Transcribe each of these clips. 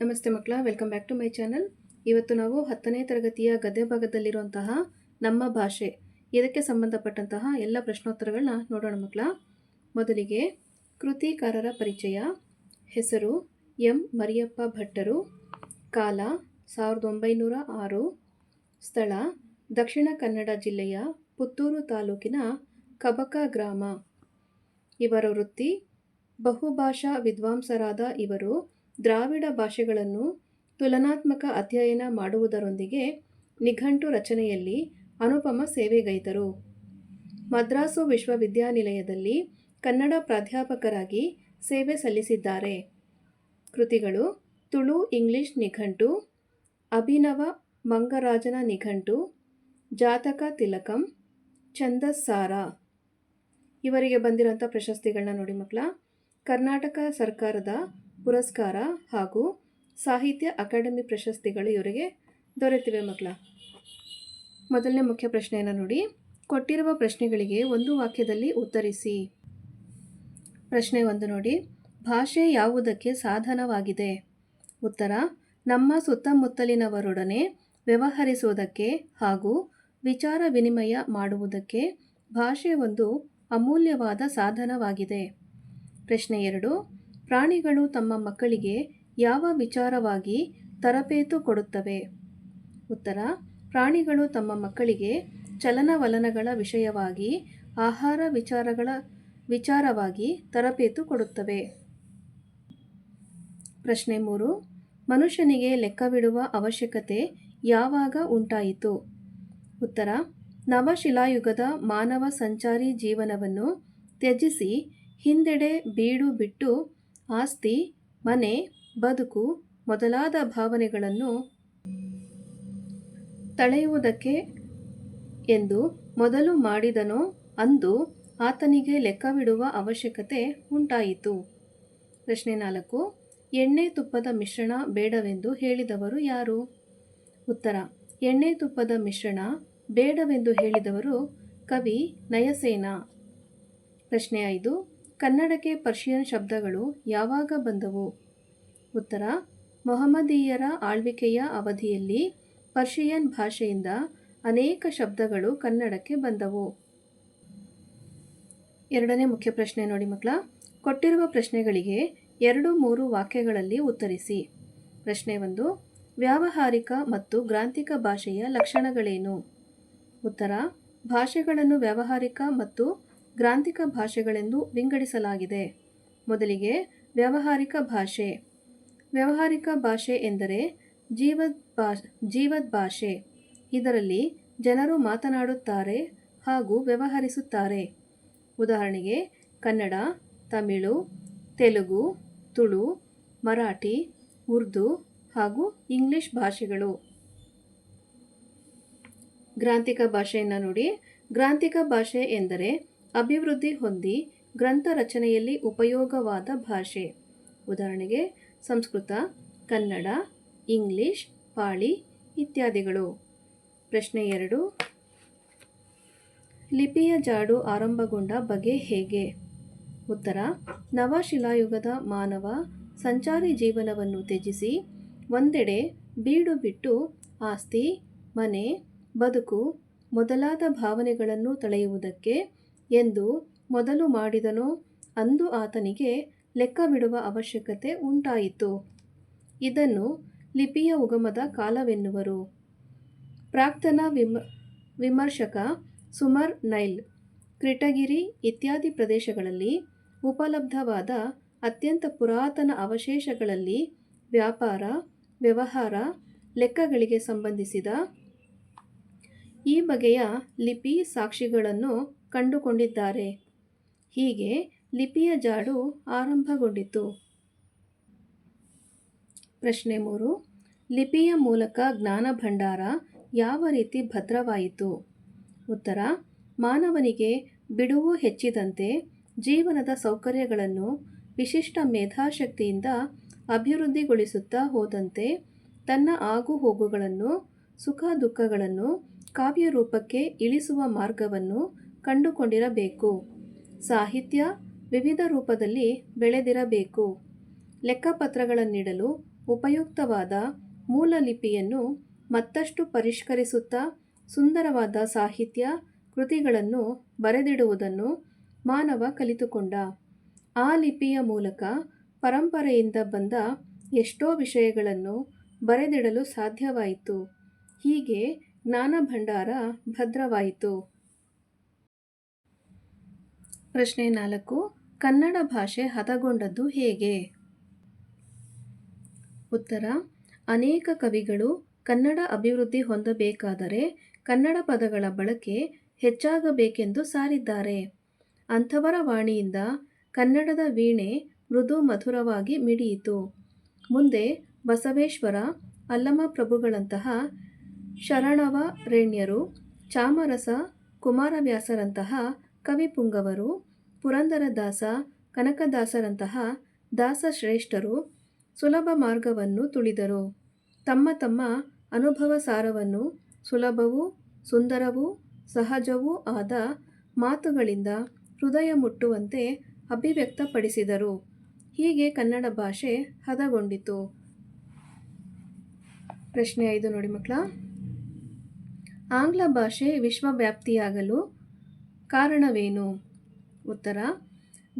ನಮಸ್ತೆ ಮಕ್ಕಳ welcome back to my channel ಇವತ್ತು ನಾವು ಹತ್ತನೇ ತರಗತಿಯ ಗದ್ಯ ಭಾಗದಲ್ಲಿರುವಂತಹ ನಮ್ಮ ಭಾಷೆ, ಇದಕ್ಕೆ ಸಂಬಂಧಪಟ್ಟಂತಹ ಎಲ್ಲ ಪ್ರಶ್ನೋತ್ತರಗಳನ್ನ ನೋಡೋಣ ಮಕ್ಕಳ. ಮೊದಲಿಗೆ ಕೃತಿಕಾರರ ಪರಿಚಯ. ಹೆಸರು ಎಂ. ಮರಿಯಪ್ಪ ಭಟ್ಟರು. ಕಾಲ ಸಾವಿರದ ಒಂಬೈನೂರ ಆರು. ಸ್ಥಳ ದಕ್ಷಿಣ ಕನ್ನಡ ಜಿಲ್ಲೆಯ ಪುತ್ತೂರು ತಾಲೂಕಿನ ಕಬಕ ಗ್ರಾಮ. ಇವರ ವೃತ್ತಿ ಬಹುಭಾಷಾ ವಿದ್ವಾಂಸರಾದ ಇವರು ದ್ರಾವಿಡ ಭಾಷೆಗಳನ್ನು ತುಲನಾತ್ಮಕ ಅಧ್ಯಯನ ಮಾಡುವುದರೊಂದಿಗೆ ನಿಘಂಟು ರಚನೆಯಲ್ಲಿ ಅನುಪಮ ಸೇವೆಗೈದರು ಮದ್ರಾಸು ವಿಶ್ವವಿದ್ಯಾನಿಲಯದಲ್ಲಿ ಕನ್ನಡ ಪ್ರಾಧ್ಯಾಪಕರಾಗಿ ಸೇವೆ ಸಲ್ಲಿಸಿದ್ದಾರೆ. ಕೃತಿಗಳು ತುಳು, ಇಂಗ್ಲಿಷ್ ನಿಘಂಟು, ಅಭಿನವ ಮಂಗರಾಜನ ನಿಘಂಟು, ಜಾತಕ ತಿಲಕಂ, ಛಂದಸ್ಸಾರ. ಇವರಿಗೆ ಬಂದಿರೋಂಥ ಪ್ರಶಸ್ತಿಗಳನ್ನ ನೋಡಿ ಮಕ್ಕಳ, ಕರ್ನಾಟಕ ಸರ್ಕಾರದ ಪುರಸ್ಕಾರ ಹಾಗೂ ಸಾಹಿತ್ಯ ಅಕಾಡೆಮಿ ಪ್ರಶಸ್ತಿಗಳು ಇವರಿಗೆ ದೊರೆತಿವೆ ಮಕ್ಕಳ. ಮೊದಲನೇ ಮುಖ್ಯ ಪ್ರಶ್ನೆಯನ್ನು ನೋಡಿ. ಕೊಟ್ಟಿರುವ ಪ್ರಶ್ನೆಗಳಿಗೆ ಒಂದು ವಾಕ್ಯದಲ್ಲಿ ಉತ್ತರಿಸಿ. ಪ್ರಶ್ನೆ ಒಂದು ನೋಡಿ. ಭಾಷೆ ಯಾವುದಕ್ಕೆ ಸಾಧನವಾಗಿದೆ? ಉತ್ತರ, ನಮ್ಮ ಸುತ್ತಮುತ್ತಲಿನವರೊಡನೆ ವ್ಯವಹರಿಸುವುದಕ್ಕೆ ಹಾಗೂ ವಿಚಾರ ವಿನಿಮಯ ಮಾಡುವುದಕ್ಕೆ ಭಾಷೆ ಒಂದು ಅಮೂಲ್ಯವಾದ ಸಾಧನವಾಗಿದೆ. ಪ್ರಶ್ನೆ ಎರಡು ಪ್ರಾಣಿಗಳು ತಮ್ಮ ಮಕ್ಕಳಿಗೆ ಯಾವ ವಿಚಾರವಾಗಿ ತರಬೇತು ಕೊಡುತ್ತವೆ? ಉತ್ತರ, ಪ್ರಾಣಿಗಳು ತಮ್ಮ ಮಕ್ಕಳಿಗೆ ಚಲನವಲನಗಳ ವಿಷಯವಾಗಿ, ಆಹಾರ ವಿಚಾರಗಳ ವಿಚಾರವಾಗಿ ತರಬೇತು ಕೊಡುತ್ತವೆ. ಪ್ರಶ್ನೆ ಮೂರು, ಮನುಷ್ಯನಿಗೆ ಲೆಕ್ಕವಿಡುವ ಅವಶ್ಯಕತೆ ಯಾವಾಗ ಉಂಟಾಯಿತು? ಉತ್ತರ, ನವಶಿಲಾಯುಗದ ಮಾನವ ಸಂಚಾರಿ ಜೀವನವನ್ನು ತ್ಯಜಿಸಿ, ಹಿಂದೆಡೆ ಬೀಡು ಬಿಟ್ಟು ಆಸ್ತಿ, ಮನೆ, ಬದುಕು ಮೊದಲಾದ ಭಾವನೆಗಳನ್ನು ತಳೆಯುವುದಕ್ಕೆ ಎಂದು ಮೊದಲು ಮಾಡಿದನೋ ಅಂದು ಆತನಿಗೆ ಲೆಕ್ಕವಿಡುವ ಅವಶ್ಯಕತೆ ಉಂಟಾಯಿತು. ಪ್ರಶ್ನೆ ನಾಲ್ಕು, ಎಣ್ಣೆ ತುಪ್ಪದ ಮಿಶ್ರಣ ಬೇಡವೆಂದು ಹೇಳಿದವರು ಯಾರು? ಉತ್ತರ, ಎಣ್ಣೆ ತುಪ್ಪದ ಮಿಶ್ರಣ ಬೇಡವೆಂದು ಹೇಳಿದವರು ಕವಿ ನಯಸೇನ. ಪ್ರಶ್ನೆ ಐದು ಕನ್ನಡಕ್ಕೆ ಪರ್ಷಿಯನ್ ಶಬ್ದಗಳು ಯಾವಾಗ ಬಂದವು? ಉತ್ತರ, ಮೊಹಮ್ಮದೀಯರ ಆಳ್ವಿಕೆಯ ಅವಧಿಯಲ್ಲಿ ಪರ್ಷಿಯನ್ ಭಾಷೆಯಿಂದ ಅನೇಕ ಶಬ್ದಗಳು ಕನ್ನಡಕ್ಕೆ ಬಂದವು. ಎರಡನೇ ಮುಖ್ಯ ಪ್ರಶ್ನೆ ನೋಡಿ ಮಕ್ಕಳ, ಕೊಟ್ಟಿರುವ ಪ್ರಶ್ನೆಗಳಿಗೆ ಎರಡು ಮೂರು ವಾಕ್ಯಗಳಲ್ಲಿ ಉತ್ತರಿಸಿ. ಪ್ರಶ್ನೆ ಒಂದು, ವ್ಯಾವಹಾರಿಕ ಮತ್ತು ಗ್ರಾಂಥಿಕ ಭಾಷೆಯ ಲಕ್ಷಣಗಳೇನು? ಉತ್ತರ, ಭಾಷೆಗಳನ್ನು ವ್ಯಾವಹಾರಿಕ ಮತ್ತು ಗ್ರಾಂಥಿಕ ಭಾಷೆಗಳೆಂದು ವಿಂಗಡಿಸಲಾಗಿದೆ. ಮೊದಲಿಗೆ ವ್ಯಾವಹಾರಿಕ ಭಾಷೆ. ವ್ಯಾವಹಾರಿಕ ಭಾಷೆ ಎಂದರೆ ಜೀವದ್ ಭಾ ಜೀವದ್ ಭಾಷೆ. ಇದರಲ್ಲಿ ಜನರು ಮಾತನಾಡುತ್ತಾರೆ ಹಾಗೂ ವ್ಯವಹರಿಸುತ್ತಾರೆ. ಉದಾಹರಣೆಗೆ ಕನ್ನಡ, ತಮಿಳು, ತೆಲುಗು, ತುಳು, ಮರಾಠಿ, ಉರ್ದು ಹಾಗೂ ಇಂಗ್ಲಿಷ್ ಭಾಷೆಗಳು. ಗ್ರಾಂಥಿಕ ಭಾಷೆಯನ್ನು ನೋಡಿ. ಗ್ರಾಂಥಿಕ ಭಾಷೆ ಎಂದರೆ ಅಭಿವೃದ್ಧಿ ಹೊಂದಿ ಗ್ರಂಥ ರಚನೆಯಲ್ಲಿ ಉಪಯೋಗವಾದ ಭಾಷೆ. ಉದಾಹರಣೆಗೆ ಸಂಸ್ಕೃತ, ಕನ್ನಡ, ಇಂಗ್ಲಿಷ್, ಪಾಳಿ ಇತ್ಯಾದಿಗಳು. ಪ್ರಶ್ನೆ ಎರಡು. ಲಿಪಿಯ ಜಾಡು ಆರಂಭಗೊಂಡ ಬಗೆ ಹೇಗೆ? ಉತ್ತರ. ನವಶಿಲಾಯುಗದ ಮಾನವ ಸಂಚಾರಿ ಜೀವನವನ್ನು ತ್ಯಜಿಸಿ ಒಂದೆಡೆ ಬೀಡು ಬಿಟ್ಟು ಆಸ್ತಿ, ಮನೆ, ಬದುಕು ಮೊದಲಾದ ಭಾವನೆಗಳನ್ನು ತಳೆಯುವುದಕ್ಕೆ ಎಂದು ಮೊದಲು ಮಾಡಿದನೋ ಅಂದು ಆತನಿಗೆ ಲೆಕ್ಕವಿಡುವ ಅವಶ್ಯಕತೆ ಉಂಟಾಯಿತು. ಇದನ್ನು ಲಿಪಿಯ ಉಗಮದ ಕಾಲವೆನ್ನುವರು. ಪ್ರಾಕ್ತನ ವಿಮ, ವಿಮರ್ಶಕ ಸುಮರ್ ನೈಲ್, ಕ್ರಿಟಗಿರಿ ಇತ್ಯಾದಿ ಪ್ರದೇಶಗಳಲ್ಲಿ ಉಪಲಬ್ಧವಾದ ಅತ್ಯಂತ ಪುರಾತನ ಅವಶೇಷಗಳಲ್ಲಿ ವ್ಯಾಪಾರ, ವ್ಯವಹಾರ, ಲೆಕ್ಕಗಳಿಗೆ ಸಂಬಂಧಿಸಿದ ಈ ಬಗೆಯ ಲಿಪಿ ಸಾಕ್ಷಿಗಳನ್ನು ಕಂಡುಕೊಂಡಿದ್ದಾರೆ. ಹೀಗೆ ಲಿಪಿಯ ಜಾಡು ಆರಂಭಗೊಂಡಿತು. ಪ್ರಶ್ನೆ ಮೂರು. ಲಿಪಿಯ ಮೂಲಕ ಜ್ಞಾನ ಭಂಡಾರ ಯಾವ ರೀತಿ ಭದ್ರವಾಯಿತು? ಉತ್ತರ. ಮಾನವನಿಗೆ ಬಿಡುವು ಹೆಚ್ಚಿದಂತೆ ಜೀವನದ ಸೌಕರ್ಯಗಳನ್ನು ವಿಶಿಷ್ಟ ಮೇಧಾಶಕ್ತಿಯಿಂದ ಅಭಿವೃದ್ಧಿಗೊಳಿಸುತ್ತಾ ಹೋದಂತೆ ತನ್ನ ಆಗುಹೋಗುಗಳನ್ನು, ಸುಖ ದುಃಖಗಳನ್ನು ಕಾವ್ಯ ರೂಪಕ್ಕೆ ಇಳಿಸುವ ಮಾರ್ಗವನ್ನು ಕಂಡುಕೊಂಡಿರಬೇಕು. ಸಾಹಿತ್ಯ ವಿವಿಧ ರೂಪದಲ್ಲಿ ಬೆಳೆದಿರಬೇಕು. ಲೆಕ್ಕಪತ್ರಗಳನ್ನಿಡಲು ಉಪಯುಕ್ತವಾದ ಮೂಲ ಲಿಪಿಯನ್ನು ಮತ್ತಷ್ಟು ಪರಿಷ್ಕರಿಸುತ್ತಾ ಸುಂದರವಾದ ಸಾಹಿತ್ಯ ಕೃತಿಗಳನ್ನು ಬರೆದಿಡುವುದನ್ನು ಮಾನವ ಕಲಿತುಕೊಂಡ. ಆ ಲಿಪಿಯ ಮೂಲಕ ಪರಂಪರೆಯಿಂದ ಬಂದ ಎಷ್ಟೋ ವಿಷಯಗಳನ್ನು ಬರೆದಿಡಲು ಸಾಧ್ಯವಾಯಿತು. ಹೀಗೆ ಜ್ಞಾನ ಭಂಡಾರ ಭದ್ರವಾಯಿತು. ಪ್ರಶ್ನೆ ನಾಲ್ಕು, ಕನ್ನಡ ಭಾಷೆ ಹದಗೊಂಡದ್ದು ಹೇಗೆ? ಉತ್ತರ, ಅನೇಕ ಕವಿಗಳು ಕನ್ನಡ ಅಭಿವೃದ್ಧಿ ಹೊಂದಬೇಕಾದರೆ ಕನ್ನಡ ಪದಗಳ ಬಳಕೆ ಹೆಚ್ಚಾಗಬೇಕೆಂದು ಸಾರಿದ್ದಾರೆ. ಅಂಥವರ ವಾಣಿಯಿಂದ ಕನ್ನಡದ ವೀಣೆ ಮೃದು ಮಧುರವಾಗಿ ಮಿಡಿಯಿತು. ಮುಂದೆ ಬಸವೇಶ್ವರ ಅಲ್ಲಮಪ್ರಭುಗಳಂತಹ ಶರಣವರೇಣ್ಯರು ಚಾಮರಸ, ಕುಮಾರವ್ಯಾಸರಂತಹ ಕವಿಪುಂಗವರು ಪುರಂದರದಾಸ, ಕನಕದಾಸರಂತಹ ದಾಸಶ್ರೇಷ್ಠರು ಸುಲಭ ಮಾರ್ಗವನ್ನು ತುಳಿದರು. ತಮ್ಮ ತಮ್ಮ ಅನುಭವ ಸಾರವನ್ನು ಸುಲಭವೂ, ಸುಂದರವೂ, ಸಹಜವೂ ಆದ ಮಾತುಗಳಿಂದ ಹೃದಯ ಮುಟ್ಟುವಂತೆ ಅಭಿವ್ಯಕ್ತಪಡಿಸಿದರು. ಹೀಗೆ ಕನ್ನಡ ಭಾಷೆ ಹದಗೊಂಡಿತು. ಪ್ರಶ್ನೆ ಐದು ನೋಡಿ ಮಕ್ಕಳ. ಆಂಗ್ಲ ಭಾಷೆ ವಿಶ್ವವ್ಯಾಪ್ತಿಯಾಗಲು ಕಾರಣವೇನು? ಉತ್ತರ.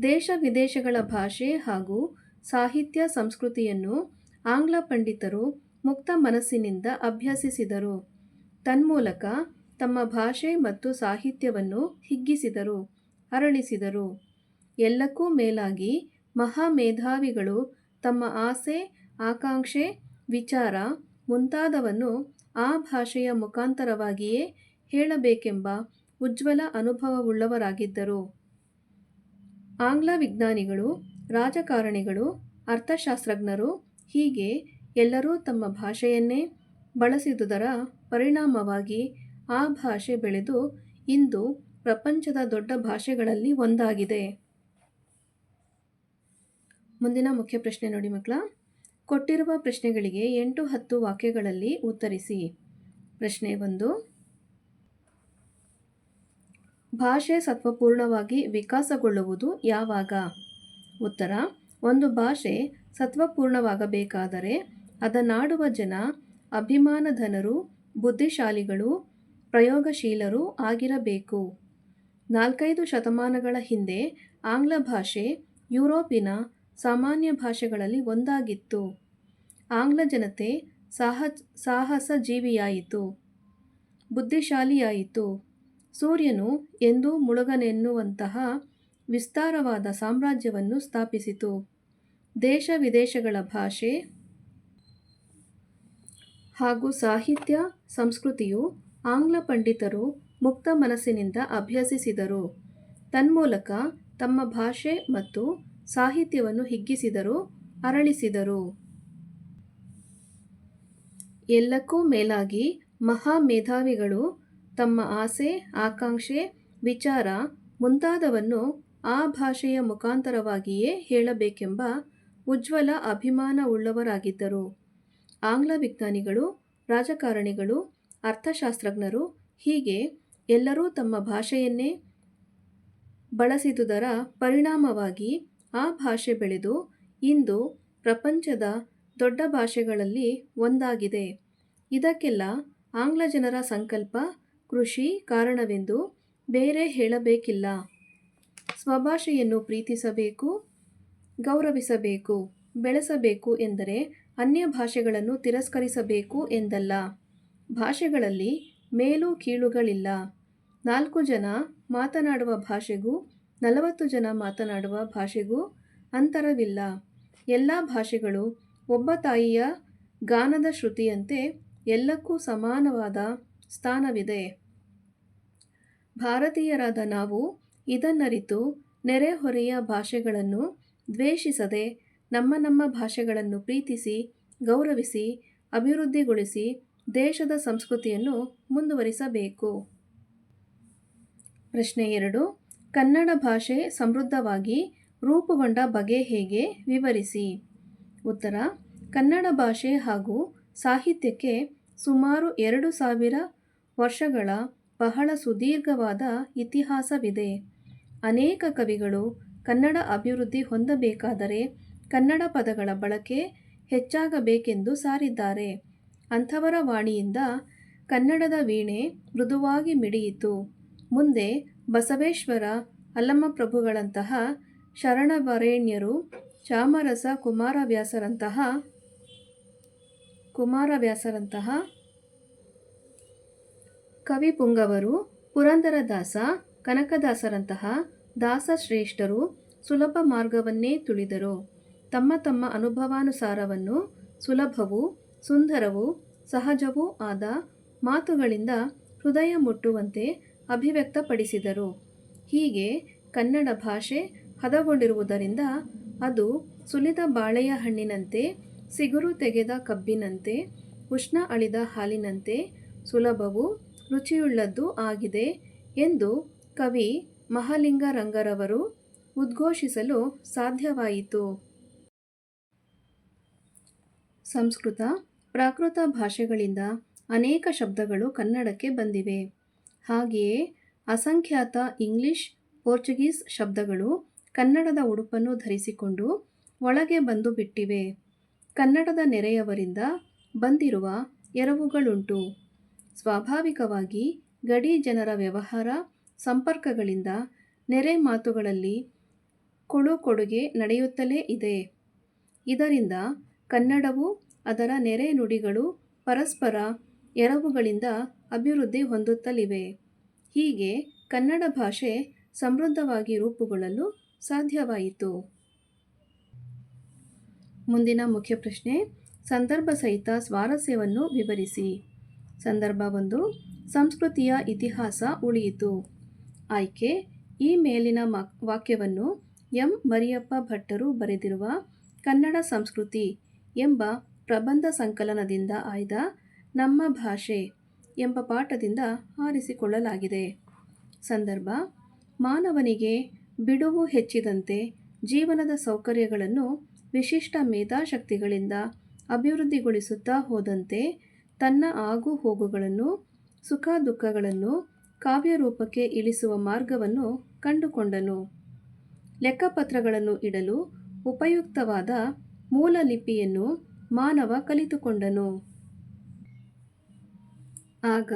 ದೇಶ ವಿದೇಶಗಳ ಭಾಷೆ ಹಾಗೂ ಸಾಹಿತ್ಯ ಸಂಸ್ಕೃತಿಯನ್ನು ಆಂಗ್ಲ ಪಂಡಿತರು ಮುಕ್ತ ಮನಸ್ಸಿನಿಂದ ಅಭ್ಯಸಿಸಿದರು. ತನ್ಮೂಲಕ ತಮ್ಮ ಭಾಷೆ ಮತ್ತು ಸಾಹಿತ್ಯವನ್ನು ಹಿಗ್ಗಿಸಿದರು, ಅರಳಿಸಿದರು. ಎಲ್ಲಕ್ಕೂ ಮೇಲಾಗಿ ಮಹಾ ಮೇಧಾವಿಗಳು ತಮ್ಮ ಆಸೆ, ಆಕಾಂಕ್ಷೆ, ವಿಚಾರ ಮುಂತಾದವನ್ನು ಆ ಭಾಷೆಯ ಮುಖಾಂತರವಾಗಿಯೇ ಹೇಳಬೇಕೆಂಬ ಉಜ್ವಲ ಅನುಭವವುಳ್ಳವರಾಗಿದ್ದರು. ಆಂಗ್ಲ ವಿಜ್ಞಾನಿಗಳು ರಾಜಕಾರಣಿಗಳು, ಅರ್ಥಶಾಸ್ತ್ರಜ್ಞರು ಹೀಗೆ ಎಲ್ಲರೂ ತಮ್ಮ ಭಾಷೆಯನ್ನೇ ಬಳಸಿದುದರ ಪರಿಣಾಮವಾಗಿ ಆ ಭಾಷೆ ಬೆಳೆದು ಇಂದು ಪ್ರಪಂಚದ ದೊಡ್ಡ ಭಾಷೆಗಳಲ್ಲಿ ಒಂದಾಗಿದೆ. ಮುಂದಿನ ಮುಖ್ಯ ಪ್ರಶ್ನೆ ನೋಡಿ ಮಕ್ಕಳ. ಕೊಟ್ಟಿರುವ ಪ್ರಶ್ನೆಗಳಿಗೆ ಎಂಟು ಹತ್ತು ವಾಕ್ಯಗಳಲ್ಲಿ ಉತ್ತರಿಸಿ. ಪ್ರಶ್ನೆ ಒಂದು. ಭಾಷೆ ಸತ್ವಪೂರ್ಣವಾಗಿ ವಿಕಾಸಗೊಳ್ಳುವುದು ಯಾವಾಗ? ಉತ್ತರ. ಒಂದು ಭಾಷೆ ಸತ್ವಪೂರ್ಣವಾಗಬೇಕಾದರೆ ಅದನ್ನಾಡುವ ಜನ ಅಭಿಮಾನಧನರು ಬುದ್ಧಿಶಾಲಿಗಳು, ಪ್ರಯೋಗಶೀಲರು ಆಗಿರಬೇಕು. ನಾಲ್ಕೈದು ಶತಮಾನಗಳ ಹಿಂದೆ ಆಂಗ್ಲ ಭಾಷೆ ಯುರೋಪಿನ ಸಾಮಾನ್ಯ ಭಾಷೆಗಳಲ್ಲಿ ಒಂದಾಗಿತ್ತು. ಆಂಗ್ಲ ಜನತೆ ಸಾಹಸ ಸಾಹಸ ಜೀವಿಯಾಯಿತು ಬುದ್ಧಿಶಾಲಿಯಾಯಿತು. ಸೂರ್ಯನು ಎಂದೂ ಮುಳುಗನೆನ್ನುವಂತಹ ವಿಸ್ತಾರವಾದ ಸಾಮ್ರಾಜ್ಯವನ್ನು ಸ್ಥಾಪಿಸಿತು. ದೇಶ ವಿದೇಶಗಳ ಭಾಷೆ ಹಾಗೂ ಸಾಹಿತ್ಯ, ಸಂಸ್ಕೃತಿಯು ಆಂಗ್ಲ ಪಂಡಿತರು ಮುಕ್ತ ಮನಸ್ಸಿನಿಂದ ಅಭ್ಯಸಿಸಿದರು. ತನ್ಮೂಲಕ ತಮ್ಮ ಭಾಷೆ ಮತ್ತು ಸಾಹಿತ್ಯವನ್ನು ಹಿಗ್ಗಿಸಿದರು ಅರಳಿಸಿದರು. ಎಲ್ಲಕ್ಕೂ ಮೇಲಾಗಿ ಮಹಾ ಮೇಧಾವಿಗಳು ತಮ್ಮ ಆಸೆ, ಆಕಾಂಕ್ಷೆ, ವಿಚಾರ ಮುಂತಾದವನ್ನು ಆ ಭಾಷೆಯ ಮುಖಾಂತರವಾಗಿಯೇ ಹೇಳಬೇಕೆಂಬ ಉಜ್ವಲ ಅಭಿಮಾನವುಳ್ಳವರಾಗಿದ್ದರು. ಆಂಗ್ಲ ವಿಜ್ಞಾನಿಗಳು, ರಾಜಕಾರಣಿಗಳು, ಅರ್ಥಶಾಸ್ತ್ರಜ್ಞರು ಹೀಗೆ ಎಲ್ಲರೂ ತಮ್ಮ ಭಾಷೆಯನ್ನೇ ಬಳಸಿದುದರ ಪರಿಣಾಮವಾಗಿ ಆ ಭಾಷೆ ಬೆಳೆದು ಇಂದು ಪ್ರಪಂಚದ ದೊಡ್ಡ ಭಾಷೆಗಳಲ್ಲಿ ಒಂದಾಗಿದೆ. ಇದಕ್ಕೆಲ್ಲ ಆಂಗ್ಲ ಜನರ ಸಂಕಲ್ಪ, ಕೃಷಿ ಕಾರಣವೆಂದು ಬೇರೆ ಹೇಳಬೇಕಿಲ್ಲ. ಸ್ವಭಾಷೆಯನ್ನು ಪ್ರೀತಿಸಬೇಕು, ಗೌರವಿಸಬೇಕು, ಬೆಳೆಸಬೇಕು ಎಂದರೆ ಅನ್ಯ ಭಾಷೆಗಳನ್ನು ತಿರಸ್ಕರಿಸಬೇಕು ಎಂದಲ್ಲ. ಭಾಷೆಗಳಲ್ಲಿ ಮೇಲು ಕೀಳುಗಳಿಲ್ಲ. ನಾಲ್ಕು ಜನ ಮಾತನಾಡುವ ಭಾಷೆಗೂ ನಲವತ್ತು ಜನ ಮಾತನಾಡುವ ಭಾಷೆಗೂ ಅಂತರವಿಲ್ಲ. ಎಲ್ಲ ಭಾಷೆಗಳು ಒಬ್ಬ ತಾಯಿಯ ಗಾನದ ಶ್ರುತಿಯಂತೆ ಎಲ್ಲಕ್ಕೂ ಸಮಾನವಾದ ಸ್ಥಾನವಿದೆ. ಭಾರತೀಯರಾದ ನಾವು ಇದನ್ನರಿತು ನೆರೆಹೊರೆಯ ಭಾಷೆಗಳನ್ನು ದ್ವೇಷಿಸದೆ ನಮ್ಮ ನಮ್ಮ ಭಾಷೆಗಳನ್ನು ಪ್ರೀತಿಸಿ, ಗೌರವಿಸಿ, ಅಭಿವೃದ್ಧಿಗೊಳಿಸಿ ದೇಶದ ಸಂಸ್ಕೃತಿಯನ್ನು ಮುಂದುವರಿಸಬೇಕು. ಪ್ರಶ್ನೆ ಎರಡು. ಕನ್ನಡ ಭಾಷೆ ಸಮೃದ್ಧವಾಗಿ ರೂಪುಗೊಂಡ ಬಗೆ ಹೇಗೆ ವಿವರಿಸಿ. ಉತ್ತರ, ಕನ್ನಡ ಭಾಷೆ ಹಾಗೂ ಸಾಹಿತ್ಯಕ್ಕೆ ಸುಮಾರು ಎರಡು ಸಾವಿರ ವರ್ಷಗಳ ಬಹಳ ಸುದೀರ್ಘವಾದ ಇತಿಹಾಸವಿದೆ. ಅನೇಕ ಕವಿಗಳು ಕನ್ನಡ ಅಭಿವೃದ್ಧಿ ಹೊಂದಬೇಕಾದರೆ ಕನ್ನಡ ಪದಗಳ ಬಳಕೆ ಹೆಚ್ಚಾಗಬೇಕೆಂದು ಸಾರಿದ್ದಾರೆ. ಅಂಥವರ ವಾಣಿಯಿಂದ ಕನ್ನಡದ ವೀಣೆ ಮೃದುವಾಗಿ ಮಿಡಿಯಿತು. ಮುಂದೆ ಬಸವೇಶ್ವರ ಅಲ್ಲಮಪ್ರಭುಗಳಂತಹ ಶರಣವರೇಣ್ಯರು ಚಾಮರಸ ಕುಮಾರವ್ಯಾಸರಂತಹ ಕುಮಾರವ್ಯಾಸರಂತಹ ಕವಿಪುಂಗವರು ಪುರಂದರದಾಸ, ಕನಕದಾಸರಂತಹ ದಾಸಶ್ರೇಷ್ಠರು ಸುಲಭ ಮಾರ್ಗವನ್ನೇ ತುಳಿದರು. ತಮ್ಮ ತಮ್ಮ ಅನುಭವಾನುಸಾರವನ್ನು ಸುಲಭವೂ, ಸುಂದರವೂ, ಸಹಜವೂ ಆದ ಮಾತುಗಳಿಂದ ಹೃದಯ ಮುಟ್ಟುವಂತೆ ಅಭಿವ್ಯಕ್ತಪಡಿಸಿದರು. ಹೀಗೆ ಕನ್ನಡ ಭಾಷೆ ಹದಗೊಂಡಿರುವುದರಿಂದ ಅದು ಸುಲಿದ ಬಾಳೆಯ ಹಣ್ಣಿನಂತೆ, ಸಿಗುರು ತೆಗೆದ ಕಬ್ಬಿನಂತೆ, ಉಷ್ಣ ಅಳಿದ ಹಾಲಿನಂತೆ ಸುಲಭವೂ ರುಚಿಯುಳ್ಳದ್ದು ಆಗಿದೆ ಎಂದು ಕವಿ ಮಹಾಲಿಂಗರಂಗರವರು ಉದ್ಘೋಷಿಸಲು ಸಾಧ್ಯವಾಯಿತು. ಸಂಸ್ಕೃತ, ಪ್ರಾಕೃತ ಭಾಷೆಗಳಿಂದ ಅನೇಕ ಶಬ್ದಗಳು ಕನ್ನಡಕ್ಕೆ ಬಂದಿವೆ. ಹಾಗೆಯೇ ಅಸಂಖ್ಯಾತ ಇಂಗ್ಲಿಷ್, ಪೋರ್ಚುಗೀಸ್ ಶಬ್ದಗಳು ಕನ್ನಡದ ಉಡುಪನ್ನು ಧರಿಸಿಕೊಂಡು ಒಳಗೆ ಬಂದು ಬಿಟ್ಟಿವೆ. ಕನ್ನಡದ ನೆರೆಯವರಿಂದ ಬಂದಿರುವ ಎರವುಗಳುಂಟು. ಸ್ವಾಭಾವಿಕವಾಗಿ ಗಡಿ ಜನರ ವ್ಯವಹಾರ, ಸಂಪರ್ಕಗಳಿಂದ ನೆರೆ ಮಾತುಗಳಲ್ಲಿ ಕೊಡು ಕೊಡುಗೆ ನಡೆಯುತ್ತಲೇ ಇದೆ. ಇದರಿಂದ ಕನ್ನಡವು ಅದರ ನೆರೆ ನುಡಿಗಳು ಪರಸ್ಪರ ಎರವುಗಳಿಂದ ಅಭಿವೃದ್ಧಿ ಹೊಂದುತ್ತಲಿವೆ. ಹೀಗೆ ಕನ್ನಡ ಭಾಷೆ ಸಮೃದ್ಧವಾಗಿ ರೂಪುಗೊಳ್ಳಲು ಸಾಧ್ಯವಾಯಿತು. ಮುಂದಿನ ಮುಖ್ಯ ಪ್ರಶ್ನೆ, ಸಂದರ್ಭ ಸಹಿತ ಸ್ವಾರಸ್ಯವನ್ನು ವಿವರಿಸಿ. ಸಂದರ್ಭ ಒಂದು, ಸಂಸ್ಕೃತಿಯ ಇತಿಹಾಸ ಉಳಿಯಿತು. ಆಯ್ಕೆ, ಈ ಮೇಲಿನ ವಾಕ್ಯವನ್ನು ಎಂ. ಮರಿಯಪ್ಪ ಭಟ್ಟರು ಬರೆದಿರುವ ಕನ್ನಡ ಸಂಸ್ಕೃತಿ ಎಂಬ ಪ್ರಬಂಧ ಸಂಕಲನದಿಂದ ಆಯ್ದ ನಮ್ಮ ಭಾಷೆ. ಎಂಬ ಪಾಠದಿಂದ ಆರಿಸಿಕೊಳ್ಳಲಾಗಿದೆ ಸಂದರ್ಭ, ಮಾನವನಿಗೆ ಬಿಡುವು ಹೆಚ್ಚಿದಂತೆ ಜೀವನದ ಸೌಕರ್ಯಗಳನ್ನು ವಿಶಿಷ್ಟ ಮೇಧಾಶಕ್ತಿಗಳಿಂದ ಅಭಿವೃದ್ಧಿಗೊಳಿಸುತ್ತಾ ಹೋದಂತೆ ತನ್ನ ಆಗು ಹೋಗುಗಳನ್ನು ಸುಖ ದುಃಖಗಳನ್ನು ಕಾವ್ಯರೂಪಕ್ಕೆ ಇಳಿಸುವ ಮಾರ್ಗವನ್ನು ಕಂಡುಕೊಂಡನು. ಲೆಕ್ಕಪತ್ರಗಳನ್ನು ಇಡಲು ಉಪಯುಕ್ತವಾದ ಮೂಲ ಲಿಪಿಯನ್ನು ಮಾನವ ಕಲಿತುಕೊಂಡನು. ಆಗ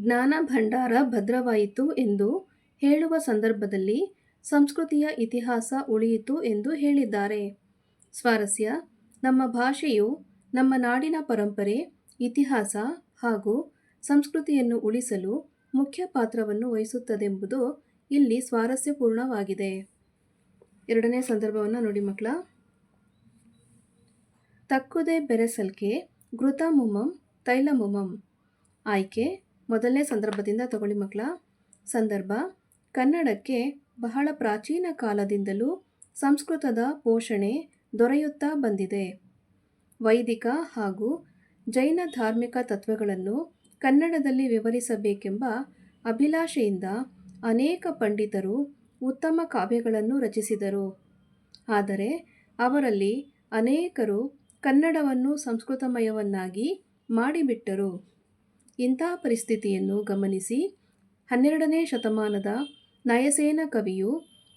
ಜ್ಞಾನ ಭಂಡಾರ ಭದ್ರವಾಯಿತು ಎಂದು ಹೇಳುವ ಸಂದರ್ಭದಲ್ಲಿ ಸಂಸ್ಕೃತಿಯ ಇತಿಹಾಸ ಉಳಿಯಿತು ಎಂದು ಹೇಳಿದ್ದಾರೆ. ಸ್ವಾರಸ್ಯ, ನಮ್ಮ ಭಾಷೆಯು ನಮ್ಮ ನಾಡಿನ ಪರಂಪರೆ, ಇತಿಹಾಸ ಹಾಗೂ ಸಂಸ್ಕೃತಿಯನ್ನು ಉಳಿಸಲು ಮುಖ್ಯ ಪಾತ್ರವನ್ನು ವಹಿಸುತ್ತದೆಂಬುದು ಇಲ್ಲಿ ಸ್ವಾರಸ್ಯಪೂರ್ಣವಾಗಿದೆ. ಎರಡನೇ ಸಂದರ್ಭವನ್ನು ನೋಡಿ ಮಕ್ಕಳ. ತಕ್ಕುದೇ ಬೆರೆಸಲ್ಕೆ, ಘೃತಮುಮಂ, ತೈಲಮುಮಂ. ಆಯ್ಕೆ ಮೊದಲನೇ ಸಂದರ್ಭದಿಂದ ತಗೊಳ್ಳಿ ಮಕ್ಕಳ. ಸಂದರ್ಭ, ಕನ್ನಡಕ್ಕೆ ಬಹಳ ಪ್ರಾಚೀನ ಕಾಲದಿಂದಲೂ ಸಂಸ್ಕೃತದ ಪೋಷಣೆ ದೊರೆಯುತ್ತಾ ಬಂದಿದೆ. ವೈದಿಕ ಹಾಗೂ ಜೈನ ಧಾರ್ಮಿಕ ತತ್ವಗಳನ್ನು ಕನ್ನಡದಲ್ಲಿ ವಿವರಿಸಬೇಕೆಂಬ ಅಭಿಲಾಷೆಯಿಂದ ಅನೇಕ ಪಂಡಿತರು ಉತ್ತಮ ಕಾವ್ಯಗಳನ್ನು ರಚಿಸಿದರು. ಆದರೆ ಅವರಲ್ಲಿ ಅನೇಕರು ಕನ್ನಡವನ್ನು ಸಂಸ್ಕೃತಮಯವನ್ನಾಗಿ ಮಾಡಿಬಿಟ್ಟರು. ಇಂಥ ಪರಿಸ್ಥಿತಿಯನ್ನು ಗಮನಿಸಿ. ಹನ್ನೆರಡನೇ ಶತಮಾನದ ನಯಸೇನ ಕವಿಯು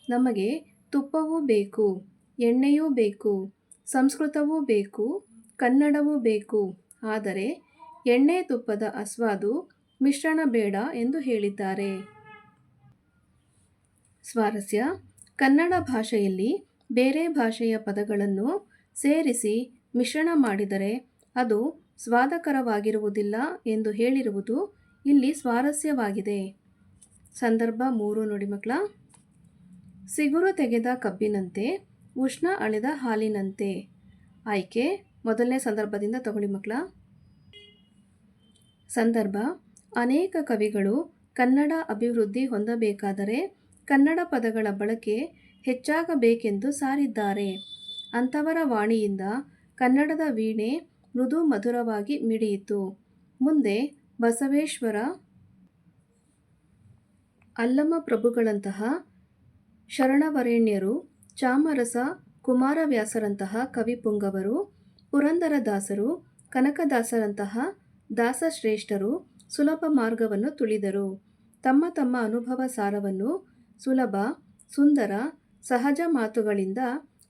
ನಮಗೆ ತುಪ್ಪವೂ ಬೇಕು, ಎಣ್ಣೆಯೂ ಬೇಕು, ಸಂಸ್ಕೃತವೂ ಬೇಕು, ಕನ್ನಡವೂ ಬೇಕು. ಆದರೆ ಎಣ್ಣೆ ತುಪ್ಪದ ಅಸ್ವಾದು ಮಿಶ್ರಣ ಬೇಡ ಎಂದು ಹೇಳಿದ್ದಾರೆ. ಸ್ವಾರಸ್ಯ, ಕನ್ನಡ ಭಾಷೆಯಲ್ಲಿ ಬೇರೆ ಭಾಷೆಯ ಪದಗಳನ್ನು ಸೇರಿಸಿ ಮಿಶ್ರಣ ಮಾಡಿದರೆ ಅದು ಸ್ವಾದಕರವಾಗಿರುವುದಿಲ್ಲ ಎಂದು ಹೇಳಿರುವುದು ಇಲ್ಲಿ ಸ್ವಾರಸ್ಯವಾಗಿದೆ. ಸಂದರ್ಭ ಮೂರು ನೋಡಿ ಮಕ್ಕಳ. ಸಿಗುರು ತೆಗೆದ ಕಬ್ಬಿನಂತೆ, ಉಷ್ಣ ಅಳೆದ ಹಾಲಿನಂತೆ. ಆಯ್ಕೆ, ಮೊದಲನೇ ಸಂದರ್ಭದಿಂದ ತಗೊಳ್ಳಿ ಮಕ್ಕಳ. ಸಂದರ್ಭ, ಅನೇಕ ಕವಿಗಳು ಕನ್ನಡ ಅಭಿವೃದ್ಧಿ ಹೊಂದಬೇಕಾದರೆ ಕನ್ನಡ ಪದಗಳ ಬಳಕೆ ಹೆಚ್ಚಾಗಬೇಕೆಂದು ಸಾರಿದ್ದಾರೆ. ಅಂಥವರ ವಾಣಿಯಿಂದ ಕನ್ನಡದ ವೀಣೆ ಮೃದು ಮಧುರವಾಗಿ ಮಿಡಿಯಿತು. ಮುಂದೆ ಬಸವೇಶ್ವರ ಅಲ್ಲಮ ಪ್ರಭುಗಳಂತಹ ಶರಣವರೇಣ್ಯರು, ಚಾಮರಸ ಕುಮಾರವ್ಯಾಸರಂತಹ ಕವಿಪುಂಗವರು ಪುರಂದರದಾಸರು, ಕನಕದಾಸರಂತಹ ದಾಸಶ್ರೇಷ್ಠರು ಸುಲಭ ಮಾರ್ಗವನ್ನು ತುಳಿದರು. ತಮ್ಮ ತಮ್ಮ ಅನುಭವ ಸಾರವನ್ನು ಸುಲಭ, ಸುಂದರ, ಸಹಜ ಮಾತುಗಳಿಂದ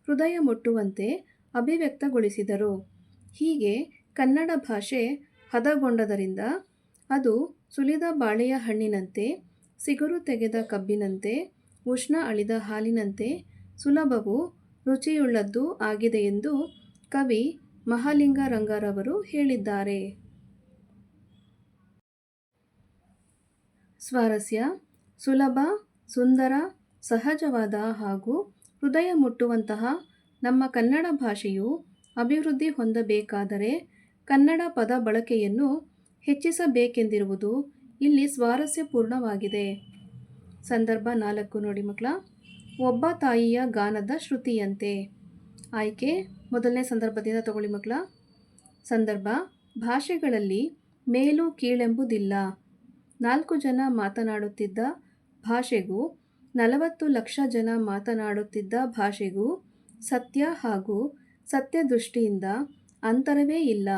ಹೃದಯ ಮುಟ್ಟುವಂತೆ ಅಭಿವ್ಯಕ್ತಗೊಳಿಸಿದರು. ಹೀಗೆ ಕನ್ನಡ ಭಾಷೆ ಹದಗೊಂಡದರಿಂದ ಅದು ಸುಲಿದ ಬಾಳೆಯ ಹಣ್ಣಿನಂತೆ, ಸಿಗುರು ತೆಗೆದ ಕಬ್ಬಿನಂತೆ, ಉಷ್ಣ ಅಳಿದ ಹಾಲಿನಂತೆ ಸುಲಭವೂ ರುಚಿಯುಳ್ಳದ್ದು ಆಗಿದೆ ಎಂದು ಕವಿ ಮಹಾಲಿಂಗ ರಂಗರವರು ಹೇಳಿದ್ದಾರೆ. ಸ್ವಾರಸ್ಯ ಸುಲಭ, ಸುಂದರ, ಸಹಜವಾದ ಹಾಗೂ ಹೃದಯ ಮುಟ್ಟುವಂತಹ ನಮ್ಮ ಕನ್ನಡ ಭಾಷೆಯು ಅಭಿವೃದ್ಧಿ ಹೊಂದಬೇಕಾದರೆ ಕನ್ನಡ ಪದ ಬಳಕೆಯನ್ನು ಹೆಚ್ಚಿಸಬೇಕೆಂದಿರುವುದು ಇಲ್ಲಿ ಸ್ವಾರಸ್ಯಪೂರ್ಣವಾಗಿದೆ. ಸಂದರ್ಭ ನಾಲ್ಕು ನೋಡಿ ಮಕ್ಕಳ. ಒಬ್ಬ ತಾಯಿಯ ಗಾನದ ಶ್ರುತಿಯಂತೆ. ಆಯ್ಕೆ, ಮೊದಲನೇ ಸಂದರ್ಭದಿಂದ ತಗೊಳ್ಳಿ ಮಕ್ಕಳ. ಸಂದರ್ಭ, ಭಾಷೆಗಳಲ್ಲಿ ಮೇಲು ಕೀಳೆಂಬುದಿಲ್ಲ. ನಾಲ್ಕು ಜನ ಮಾತನಾಡುತ್ತಿದ್ದ ಭಾಷೆಗೂ, ನಲವತ್ತು ಲಕ್ಷ ಜನ ಮಾತನಾಡುತ್ತಿದ್ದ ಭಾಷೆಗೂ ಸತ್ಯ ಹಾಗೂ ಸತ್ಯ ದೃಷ್ಟಿಯಿಂದ ಅಂತರವೇ ಇಲ್ಲ.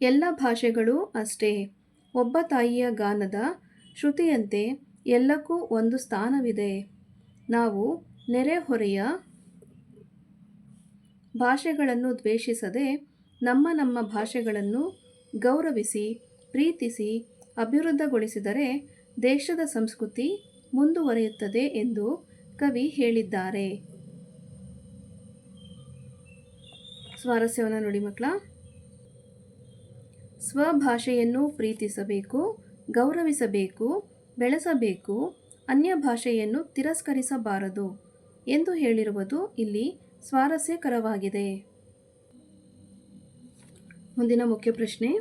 ಎಲ್ಲ ಭಾಷೆಗಳೂ ಅಷ್ಟೇ. ಒಬ್ಬ ತಾಯಿಯ ಗಾನದ ಶ್ರುತಿಯಂತೆ ಎಲ್ಲಕ್ಕೂ ಒಂದು ಸ್ಥಾನವಿದೆ. ನಾವು ನೆರೆಹೊರೆಯ ಭಾಷೆಗಳನ್ನು ದ್ವೇಷಿಸದೆ ನಮ್ಮ ನಮ್ಮ ಭಾಷೆಗಳನ್ನು ಗೌರವಿಸಿ, ಪ್ರೀತಿಸಿ, ಅಭಿವೃದ್ಧಿಗೊಳಿಸಿದರೆ ದೇಶದ ಸಂಸ್ಕೃತಿ ಮುಂದುವರಿಯುತ್ತದೆ ಎಂದು ಕವಿ ಹೇಳಿದ್ದಾರೆ. ಸ್ವಾರಸ್ಯವನ್ನು ನೋಡಿ ಮಕ್ಕಳ. ಸ್ವಭಾಷೆಯನ್ನು ಪ್ರೀತಿಸಬೇಕು, ಗೌರವಿಸಬೇಕು, ಬೆಳೆಸಬೇಕು, ಅನ್ಯ ಭಾಷೆಯನ್ನು ತಿರಸ್ಕರಿಸಬಾರದು ಎಂದು ಹೇಳಿರುವುದು ಇಲ್ಲಿ ಸ್ವಾರಸ್ಯಕರವಾಗಿದೆ. ಮುಂದಿನ ಮುಖ್ಯ ಪ್ರಶ್ನೆ,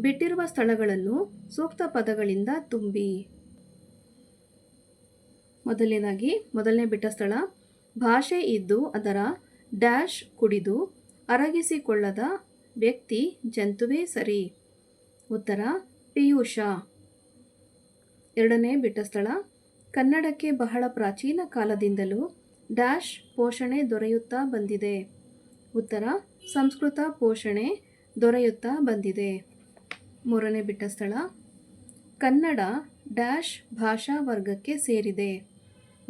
ಬಿಟ್ಟಿರುವ ಸ್ಥಳಗಳನ್ನು ಸೂಕ್ತ ಪದಗಳಿಂದ ತುಂಬಿ. ಮೊದಲನೇದಾಗಿ, ಮೊದಲನೇ ಬಿಟ್ಟ ಸ್ಥಳ, ಭಾಷೆ ಇದ್ದು ಅದರ ಡ್ಯಾಶ್ ಕುಡಿದು ಅರಗಿಸಿಕೊಳ್ಳದ ವ್ಯಕ್ತಿ ಜಂತುವೇ ಸರಿ? ಉತ್ತರ, ಪಿಯೂಷ. ಎರಡನೇ ಬಿಟ್ಟ ಸ್ಥಳ ಕನ್ನಡಕ್ಕೆ ಬಹಳ ಪ್ರಾಚೀನ ಕಾಲದಿಂದಲೂ ಡ್ಯಾಶ್ ಪೋಷಣೆ ದೊರೆಯುತ್ತಾ ಬಂದಿದೆ. ಉತ್ತರ, ಸಂಸ್ಕೃತ ಪೋಷಣೆ ದೊರೆಯುತ್ತಾ ಬಂದಿದೆ. ಮೂರನೇ ಬಿಟ್ಟ ಸ್ಥಳ ಕನ್ನಡ ಡ್ಯಾಶ್ ಭಾಷಾ ವರ್ಗಕ್ಕೆ ಸೇರಿದೆ.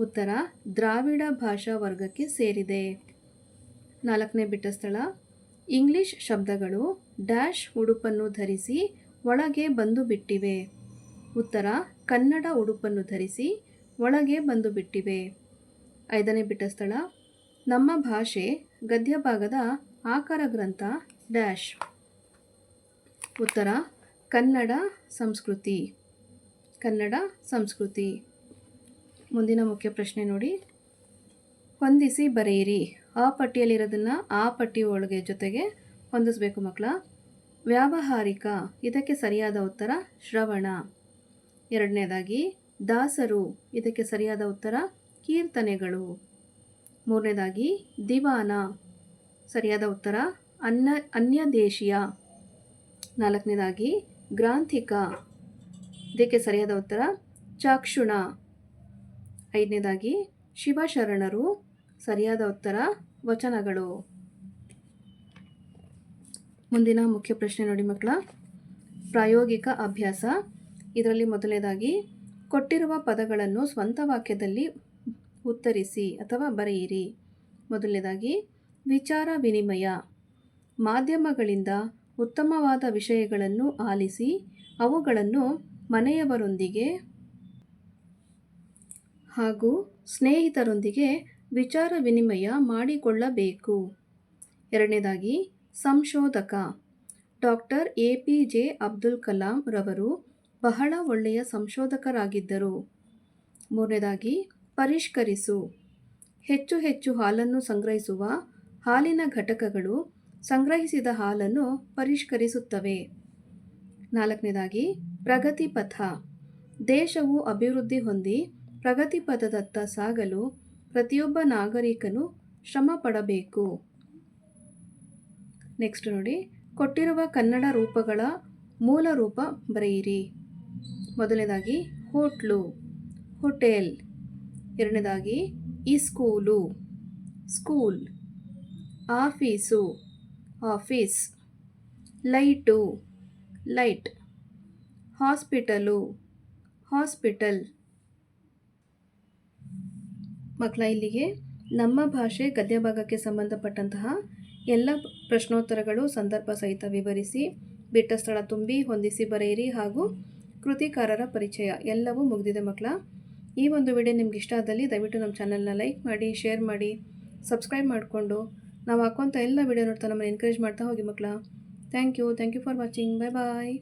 ಉತ್ತರ, ದ್ರಾವಿಡ ಭಾಷಾ ವರ್ಗಕ್ಕೆ ಸೇರಿದೆ. ನಾಲ್ಕನೇ ಬಿಟ್ಟ ಸ್ಥಳ. ಇಂಗ್ಲಿಷ್ ಶಬ್ದಗಳು ಡ್ಯಾಶ್ ಉಡುಪನ್ನು ಧರಿಸಿ ಒಳಗೆ ಬಂದು ಬಿಟ್ಟಿವೆ ಉತ್ತರ, ಕನ್ನಡ ಉಡುಪನ್ನು ಧರಿಸಿ ಒಳಗೆ ಬಂದು ಬಿಟ್ಟಿವೆ ಐದನೇ ಬಿಟ್ಟ ಸ್ಥಳ. ನಮ್ಮ ಭಾಷೆ ಗದ್ಯ ಭಾಗದ ಆಕಾರ ಗ್ರಂಥ ಡ್ಯಾಶ್. ಉತ್ತರ, ಕನ್ನಡ ಸಂಸ್ಕೃತಿ. ಕನ್ನಡ ಸಂಸ್ಕೃತಿ. ಮುಂದಿನ ಮುಖ್ಯ ಪ್ರಶ್ನೆ ನೋಡಿ. ಹೊಂದಿಸಿ ಬರೆಯಿರಿ. ಆ ಪಟ್ಟಿಯಲ್ಲಿರೋದನ್ನು ಆ ಪಟ್ಟಿ ಒಳಗೆ ಜೊತೆಗೆ ಹೊಂದಿಸ್ಬೇಕು ಮಕ್ಕಳ ವ್ಯಾವಹಾರಿಕ, ಇದಕ್ಕೆ ಸರಿಯಾದ ಉತ್ತರ ಶ್ರವಣ. ಎರಡನೇದಾಗಿ, ದಾಸರು, ಇದಕ್ಕೆ ಸರಿಯಾದ ಉತ್ತರ ಕೀರ್ತನೆಗಳು. ಮೂರನೇದಾಗಿ, ದಿವಾನ, ಸರಿಯಾದ ಉತ್ತರ ಅನ್ನ, ಅನ್ಯದೇಶೀಯ. ನಾಲ್ಕನೇದಾಗಿ, ಗ್ರಾಂಥಿಕ, ಇದಕ್ಕೆ ಸರಿಯಾದ ಉತ್ತರ ಚಾಕ್ಷುಣ. ಐದನೇದಾಗಿ, ಶಿವಶರಣರು ಸರಿಯಾದ ಉತ್ತರ, ವಚನಗಳು. ಮುಂದಿನ ಮುಖ್ಯ ಪ್ರಶ್ನೆ ನೋಡಿ ಮಕ್ಕಳ. ಪ್ರಾಯೋಗಿಕ ಅಭ್ಯಾಸ. ಇದರಲ್ಲಿ ಮೊದಲನೇದಾಗಿ, ಕೊಟ್ಟಿರುವ ಪದಗಳನ್ನು ಸ್ವಂತ ವಾಕ್ಯದಲ್ಲಿ ಉತ್ತರಿಸಿ ಅಥವಾ ಬರೆಯಿರಿ. ಮೊದಲನೇದಾಗಿ, ವಿಚಾರ ವಿನಿಮಯ. ಮಾಧ್ಯಮಗಳಿಂದ ಉತ್ತಮವಾದ ವಿಷಯಗಳನ್ನು ಆಲಿಸಿ, ಅವುಗಳನ್ನು ಮನೆಯವರೊಂದಿಗೆ ಹಾಗೂ ಸ್ನೇಹಿತರೊಂದಿಗೆ ವಿಚಾರ ವಿನಿಮಯ ಮಾಡಿಕೊಳ್ಳಬೇಕು. ಎರಡನೇದಾಗಿ, ಸಂಶೋಧಕ. Doctor A P J Abdul Kalam ರವರು ಬಹಳ ಒಳ್ಳೆಯ ಸಂಶೋಧಕರಾಗಿದ್ದರು. ಮೂರನೇದಾಗಿ, ಪರಿಷ್ಕರಿಸು. ಹೆಚ್ಚು ಹೆಚ್ಚು ಹಾಲನ್ನು ಸಂಗ್ರಹಿಸುವ ಹಾಲಿನ ಘಟಕಗಳು ಸಂಗ್ರಹಿಸಿದ ಹಾಲನ್ನು ಪರಿಷ್ಕರಿಸುತ್ತವೆ. ನಾಲ್ಕನೇದಾಗಿ ಪ್ರಗತಿ ಪಥ ದೇಶವು ಅಭಿವೃದ್ಧಿ ಹೊಂದಿ ಪ್ರಗತಿ ಪಥದತ್ತ ಸಾಗಲು ಪ್ರತಿಯೊಬ್ಬ ನಾಗರಿಕನು ಶ್ರಮ ಪಡಬೇಕು ನೆಕ್ಸ್ಟ್ ನೋಡಿ, ಕೊಟ್ಟಿರುವ ಕನ್ನಡ ರೂಪಗಳ ಮೂಲ ರೂಪ ಬರೆಯಿರಿ. ಮೊದಲನೇದಾಗಿ, ಹೋಟ್ಲು, ಹೋಟೆಲ್. ಎರಡನೇದಾಗಿ, ಈ school, school. Office, office. Light, light. Hospital, hospital. ಮಕ್ಕಳ ಇಲ್ಲಿಗೆ ನಮ್ಮ ಭಾಷೆ ಗದ್ಯ ಭಾಗಕ್ಕೆ ಸಂಬಂಧಪಟ್ಟಂತಹ ಎಲ್ಲ ಪ್ರಶ್ನೋತ್ತರಗಳು ಸಂದರ್ಭ ಸಹಿತ ವಿವರಿಸಿ ಬಿಟ್ಟ ಸ್ಥಳ ತುಂಬಿ ಹೊಂದಿಸಿ ಬರೆಯಿರಿ ಹಾಗೂ ಕೃತಿಕಾರರ ಪರಿಚಯ ಎಲ್ಲವೂ ಮುಗಿದಿದೆ ಮಕ್ಕಳ. ಈ ಒಂದು ವಿಡಿಯೋ ನಿಮ್ಗೆ ಇಷ್ಟ ಆದಲ್ಲಿ ದಯವಿಟ್ಟು ನಮ್ಮ ಚಾನಲ್ನ ಲೈಕ್ ಮಾಡಿ, ಶೇರ್ ಮಾಡಿ, ಸಬ್ಸ್ಕ್ರೈಬ್ ಮಾಡಿಕೊಂಡು. ನಾವು ಹಾಕುವಂಥ ಎಲ್ಲ ವಿಡಿಯೋ ನೋಡ್ತಾ ನಮ್ಮನ್ನು ಎನ್ಕರೇಜ್ ಮಾಡ್ತಾ ಹೋಗಿ ಮಕ್ಕಳ. Thank you thank you for watching bye bye